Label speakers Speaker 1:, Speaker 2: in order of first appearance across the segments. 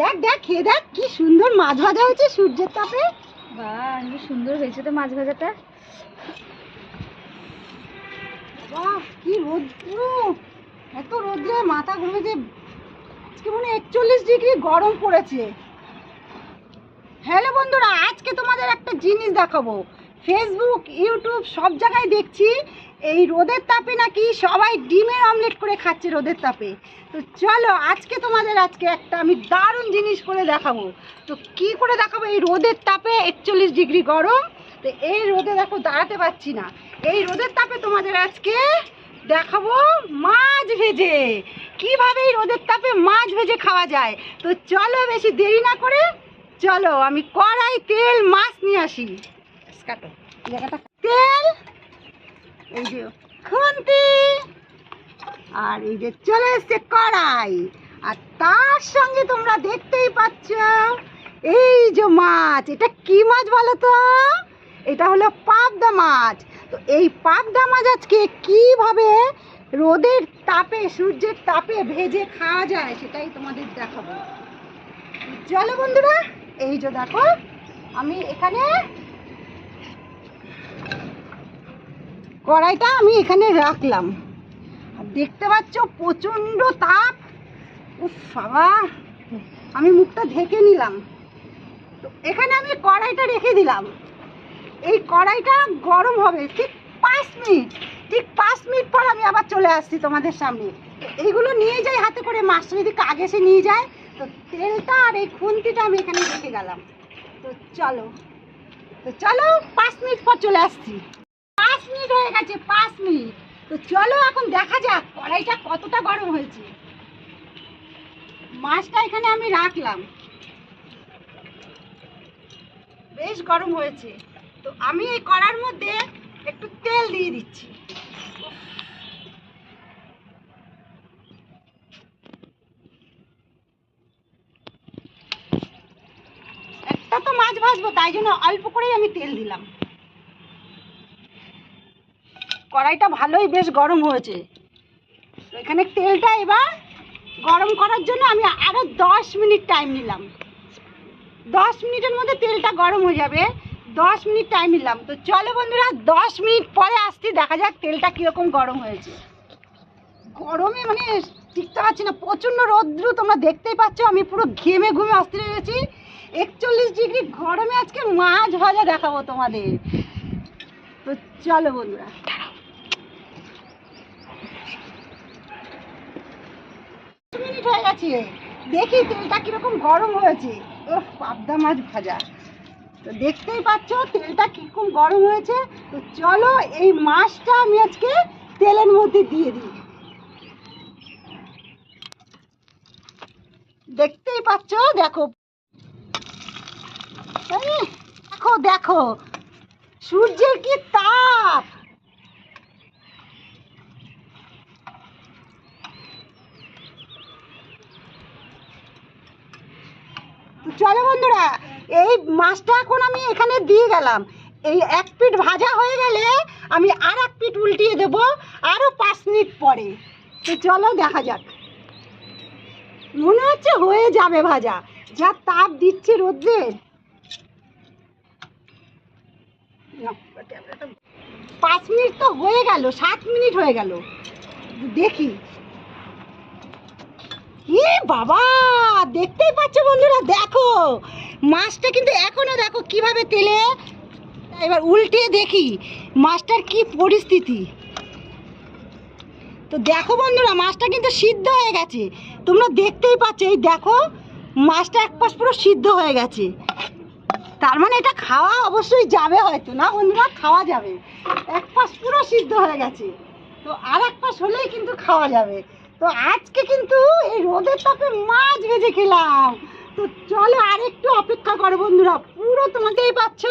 Speaker 1: দেখ দেখ খেয়ে দেখ কি সুন্দর মাছ ভাজা হয়েছে সূর্যের তাপে।
Speaker 2: বাহ কি সুন্দর হয়েছে তো মাছ ভাজাটা।
Speaker 1: বাহ কি রৌদ্র এত রৌদ্রে মাথা ঘুরে যে আজকে মনে একচল্লিশ ডিগ্রি গরম পড়েছে। হ্যালো বন্ধুরা আজকে তোমাদের একটা জিনিস দেখাবো। ফেসবুক ইউটিউব সব জায়গায় দেখছি এই রোদের তাপে নাকি সবাই ডিমের অমলেট করে খাচ্ছে রোদের তাপে। তো চলো, আজকে তোমাদের আজকে একটা আমি দারুণ জিনিস করে দেখাবো। তো কি করে দেখাবো? এই রোদের তাপে একচল্লিশ ডিগ্রি গরম। তো এই রোদে দেখো দাঁড়াতে পারছি না। এই রোদের তাপে তোমাদের আজকে দেখাবো মাছ ভেজে। কীভাবে এই রোদের তাপে মাছ ভেজে খাওয়া যায়? তো চলো বেশি দেরি না করে, চলো আমি কড়াই তেল, মাছ নিয়ে আসি। কাটো জায়গাটা তেল, এই যে খুন্তি, আর এই যে চলে এসছে কড়াই। আর তার সঙ্গে তোমরা দেখতেই পাচ্ছ, এই যে মাছ, এটা কি মাছ বলো তো? এটা হলো পাবদা মাছ। তো এই পাবদা মাছ আজকে কীভাবে রোদের তাপে, সূর্যের তাপে ভেজে খাওয়া যায় সেটাই তোমাদের দেখাবো। চলো বন্ধুরা, এই যে দেখো, আমি এখানে কড়াইটা আমি এখানে রাখলাম। দেখতে পাচ্ছ প্রচণ্ড তাপ। উফ বাবা, আমি মুখটা ঢেকে নিলাম। তো এখানে আমি কড়াইটা রেখে দিলাম। এই কড়াইটা গরম হবে ঠিক পাঁচ মিনিট। ঠিক পাঁচ মিনিট পর আমি আবার চলে আসছি তোমাদের সামনে। এইগুলো নিয়ে যাই হাতে করে। মাছটা যদি কাগে এসে নিয়ে যায়, তো তেলটা আর এই খুন্তিটা আমি এখানে রেখে গেলাম। তো চলো। তো চলো, পাঁচ মিনিট পর চলে আসছি। পাঁচ মিনিট হয়ে গেছে, পাঁচ মিনিট। তো চলো এখন দেখা যাক, কড়াইটা কতটা গরম হয়েছে। মাছটা এখানে আমি রাখলাম। বেশ গরম হয়েছে। তো আমি এই কড়ার মধ্যে একটু তেল দিয়ে দিচ্ছি। একটা তো মাছ ভাজবো, তাই জন্য অল্প করেই আমি তেল দিলাম। কড়াইটা ভালোই বেশ গরম হয়েছে। এখানে তেলটা এবার গরম করার জন্য আমি আরও দশ মিনিট টাইম নিলাম। দশ মিনিটের মধ্যে তেলটা গরম হয়ে যাবে। দশ মিনিট টাইম নিলাম। তো চলো বন্ধুরা, দশ মিনিট পরে আসছি, দেখা যাক তেলটা কীরকম গরম হয়েছে। গরমে মানে টিকতে পারছি না, প্রচণ্ড রৌদ্র তোমরা দেখতেই পাচ্ছ, আমি পুরো ঘেমে ঘুমে আসতে রয়েছি একচল্লিশ ডিগ্রি গরমে আজকে মাছ ভাজা দেখাবো তোমাদের। তো চলো বন্ধুরা। মিনিট হয়ে গেছে। দেখি তেলটা কীরকম গরম হয়েছে। ও পাবদা মাছ ভাজা। তো দেখতেই পাচ্ছ তেলটা কীরকম গরম হয়েছে। তো চলো এই মাছটা আমি আজকে তেলের মধ্যে দিয়ে দিই। দেখতেই পাচ্ছ, দেখো। দেখো দেখো। সূর্যের কি তাপ তো চলো বন্ধুরা, এই মাছটা এখন আমি এখানে দিয়ে গেলাম। এই এক পিঠ ভাজা হয়ে গেলে আমি আর এক পিঠ উল্টিয়ে দেব আরও পাঁচ মিনিট পরে। তো চলো দেখা যাক। মনে হচ্ছে হয়ে যাবে ভাজা। যা তাপ দিচ্ছে রোদ্রে পাঁচ মিনিট তো হয়ে গেল, সাত মিনিট হয়ে গেল। দেখি। এ বাবা, দেখতেই পাচ্ছ বন্ধুরা, দেখো। মাছটা কিন্তু এখনও দেখো কীভাবে তেলে, এবার উল্টে দেখি মাছটার কি পরিস্থিতি। তো দেখো বন্ধুরা, মাছটা কিন্তু সিদ্ধ হয়ে গেছে। তোমরা দেখতেই পাচ্ছ, এই দেখো, মাছটা এক পাশ পুরো সিদ্ধ হয়ে গেছে। তার মানে এটা খাওয়া অবশ্যই যাবে হয়তো, না বন্ধুরা? খাওয়া যাবে। এক পাশ পুরো সিদ্ধ হয়ে গেছে। তো আর এক পাশ হলেই কিন্তু খাওয়া যাবে। তো আজকে কিন্তু এই রোদের তাপে মাছ ভেজে খেলাম। তো চলো আর একটু অপেক্ষা করো বন্ধুরা, পুরো তোমাকেই পাচ্ছ।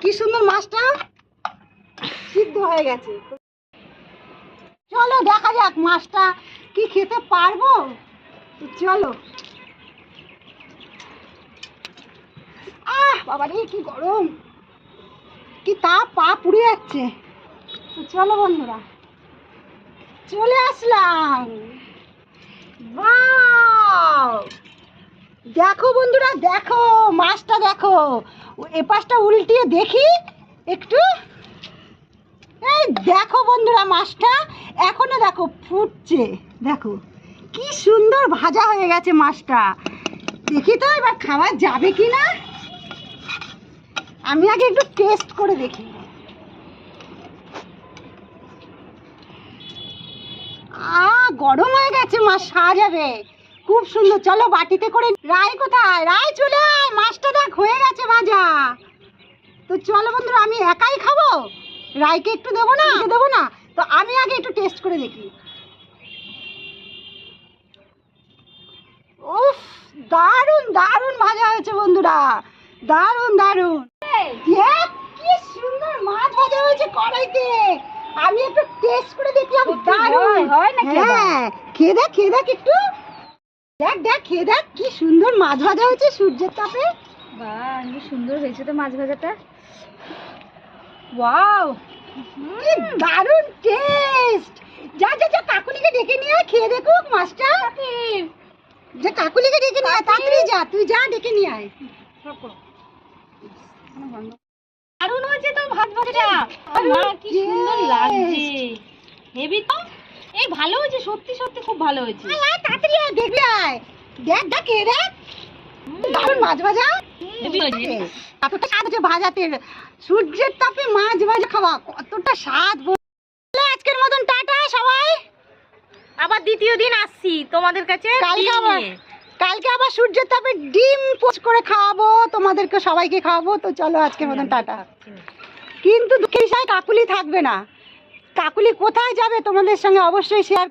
Speaker 1: কি সুন্দর মাছটা। সিদ্ধ হয়ে গেছে। চলো দেখা যাক মাছটা কি খেতে পারব। তো চলো। আহ, বাবা রে, কি গরম। কি তাপ, পা পুড়ে যাচ্ছে। তো চলো বন্ধুরা। চলে আসলাম। দেখো বন্ধুরা, দেখো, মাছটা দেখো। এ পাশটা উল্টিয়ে দেখি একটু। এই দেখো বন্ধুরা মাছটা, এখনও দেখো ফুটছে। দেখো, কি সুন্দর ভাজা হয়ে গেছে মাছটা। দেখি তো এবার খাওয়া যাবে কি না আমি আগে একটু টেস্ট করে দেখি। গরম হয়ে গেছে মাছ সাজাবে। খুব সুন্দর। চলো বাটিতে করে রায় কোথায়? রায় চলে আয়। মাছটা দেখ হয়ে গেছে ভাজা। তো চলো বন্ধুরা আমি একাই খাব? রায়কে একটু দেবো না? দেবো না। তো আমি আগে একটু টেস্ট করে দেখি। উফ দারুণ দারুণ ভাজা হয়েছে বন্ধুরা। দারুণ দারুণ। দেখ কি সুন্দর মাছ ভাজা হয়েছে কড়াইতে। আমি একটু টেস্ট করে দেখলাম দারুণ।
Speaker 2: হয়, আবার?
Speaker 1: হ্যাঁ খেয়ে দেখ খেয়ে দেখ একটু। দেখ দেখ খেয়ে দেখ কি সুন্দর মাছ ভাজা হয়েছে সূর্যের তাপে।
Speaker 2: বাহ কি সুন্দর হয়েছে তো মাছ ভাজাটা। ওয়াও!
Speaker 1: কি দারুণ টেস্ট যা যা যা কাকুলিকে ডেকে নিয়ে আয়, খেয়ে দেখুক মাছটা। যা কাকুলিকে ডেকে নিয়ে আয়, তাড়াতাড়ি যা তুই যা ডেকে নিয়ে আয়।
Speaker 2: দারুণ হয়েছে তো ভাত ভাজাটা মা কি সুন্দর লাগছে। হেভি তো? এই ভালো হয়েছে সত্যি সত্যি খুব ভালো হয়েছে।
Speaker 1: তাড়াতাড়ি আয়, দেখবি আয়। দেখ দেখ খেয়ে দেখ দারুণ মাছ ভাজা। কতটা স্বাদ হচ্ছে ভাজাতে। সূর্যের তাপে মাছ ভাজা খাওয়া কতটা স্বাদ আজকের মতন টাটা সবাই।
Speaker 2: আবার দ্বিতীয় দিন আসছি তোমাদের কাছে
Speaker 1: কালকে আবার। কালকে আবার সূর্যের তাপে ডিম পোচ করে খাওয়াবো তোমাদেরকে সবাইকে খাওয়াবো তো চলো আজকে মতন টাটা। কিন্তু দুঃখের সাথে কাকুলি থাকবে না। কাকুলি কোথায় যাবে তোমাদের সঙ্গে অবশ্যই শেয়ার